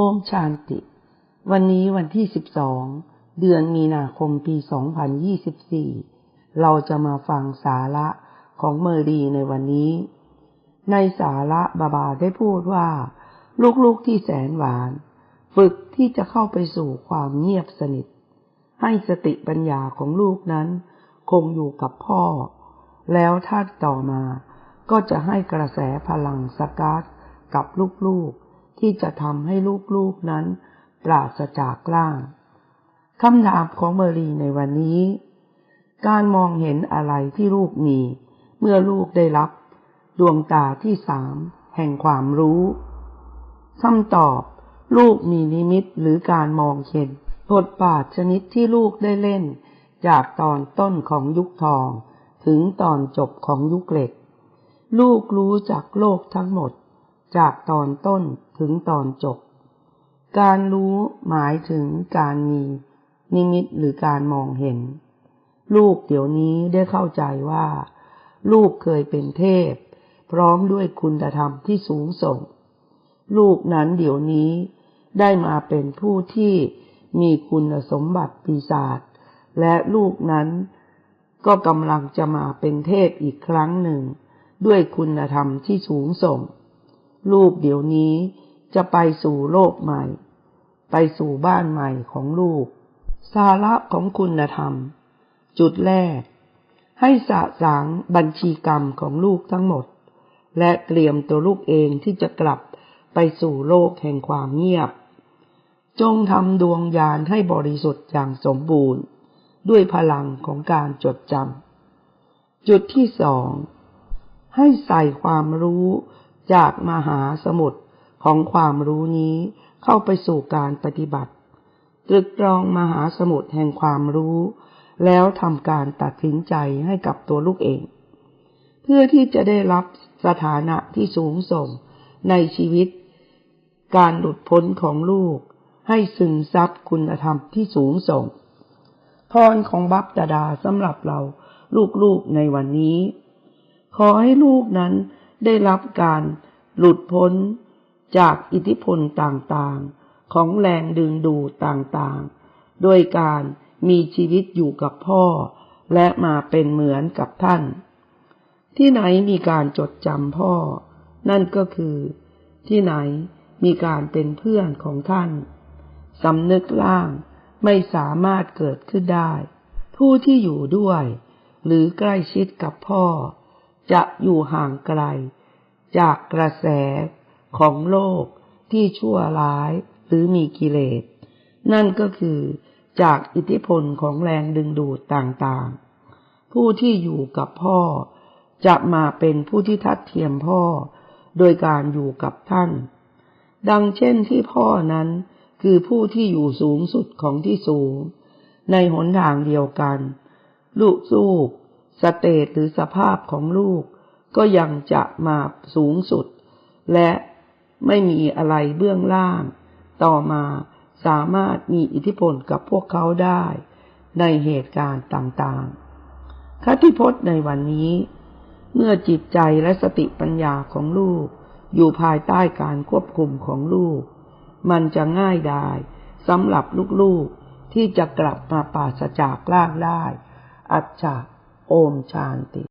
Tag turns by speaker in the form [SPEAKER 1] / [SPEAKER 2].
[SPEAKER 1] โอชานติ วันนี้วันที่ 12 เดือนมีนาคมปี 2024 เราจะมาฟังสาระของเมอรีในวันนี้ ในสาระบาบาได้พูดว่า ลูกๆที่แสนหวาน ฝึกที่จะเข้าไปสู่ความเงียบสนิท ให้สติปัญญาของลูกนั้น คงอยู่กับพ่อ แล้วถ้านต่อมาก็จะให้กระแสพลังสกัดกับลูกๆ ที่จะทำให้ลูกๆนั้นปราศจากล่างคำถามของเมอรีในวันนี้ การมองเห็นอะไรที่ลูกมี เมื่อลูกได้รับ ดวงตาที่สามแห่งความรู้คำตอบ ลูกมีนิมิตหรือการมองเห็นบทบาทชนิดที่ลูกได้เล่น จากตอนต้นของยุคทอง ถึงตอนจบของยุคเหล็ก ลูกรู้จากโลกทั้งหมด จากตอนต้นถึงตอนจบ การรู้หมายถึงการมีนิมิตหรือการมองเห็น ลูกเดี๋ยวนี้ได้เข้าใจว่า ลูกเคยเป็นเทพ พร้อมด้วยคุณธรรมที่สูงส่ง ลูกนั้นเดี๋ยวนี้ได้มาเป็นผู้ที่มีคุณสมบัติปีศาจและลูกนั้นก็กำลังจะมาเป็นเทพอีกครั้งหนึ่ง ด้วยคุณธรรมที่สูงส่ง ลูกเดี๋ยวนี้จะไปสู่โลกใหม่ ไปสู่บ้านใหม่ของลูก สาระของคุณธรรม จุดแรก ให้สะสางบัญชีกรรมของลูกทั้งหมด และเตรียมตัวลูกเองที่จะกลับไปสู่โลกแห่งความเงียบ จงทำดวงญาณให้บริสุทธิ์อย่างสมบูรณ์ ด้วยพลังของการจดจำจุดที่สองให้ใส่ความรู้ จากมหาสมุทรของความรู้นี้เข้าไปสู่การปฏิบัติ ตรึกตรองมหาสมุทรแห่งความรู้ แล้วทำการตัดสินใจให้กับตัวลูกเอง เพื่อที่จะได้รับสถานะที่สูงส่งในชีวิต การหลุดพ้นของลูก ให้ซึมซับคุณธรรมที่สูงส่ง พรของบัพตดาสำหรับเราลูกๆในวันนี้ ขอให้ลูกนั้น ได้รับการหลุดพ้นจากอิทธิพลต่างๆ ของแรงดึงดูดต่างๆ โดยการมีชีวิตอยู่กับพ่อ และมาเป็นเหมือนกับท่าน ที่ไหนมีการจดจำพ่อ นั่นก็คือ ที่ไหนมีการเป็นเพื่อนของท่านสำนึกล่างไม่สามารถเกิดขึ้นได้ ผู้ที่อยู่ด้วย หรือใกล้ชิดกับพ่อ จะอยู่ห่างไกล จากกระแสของโลกที่ชั่วร้ายหรือมีกิเลส นั่นก็คือจากอิทธิพลของแรงดึงดูดต่างๆ ผู้ที่อยู่กับพ่อ จะมาเป็นผู้ที่ทัดเทียมพ่อ โดยการอยู่กับท่าน ดังเช่นที่พ่อนั้นคือผู้ที่อยู่สูงสุดของที่สูง ในหนทางเดียวกัน ลูกสูก สเตตหรือสภาพของลูก ก็ยังจะมาสูงสุด และไม่มีอะไรเบื้องล่าง ต่อมาสามารถมีอิทธิพลกับพวกเขาได้ ในเหตุการณ์ต่างๆคติพจน์ในวันนี้ เมื่อจิตใจและสติปัญญาของลูก อยู่ภายใต้การควบคุมของลูก มันจะง่ายดายสำหรับลูกๆที่จะกลับมาปราศจากลากได้ อัจฉา โอมชานติ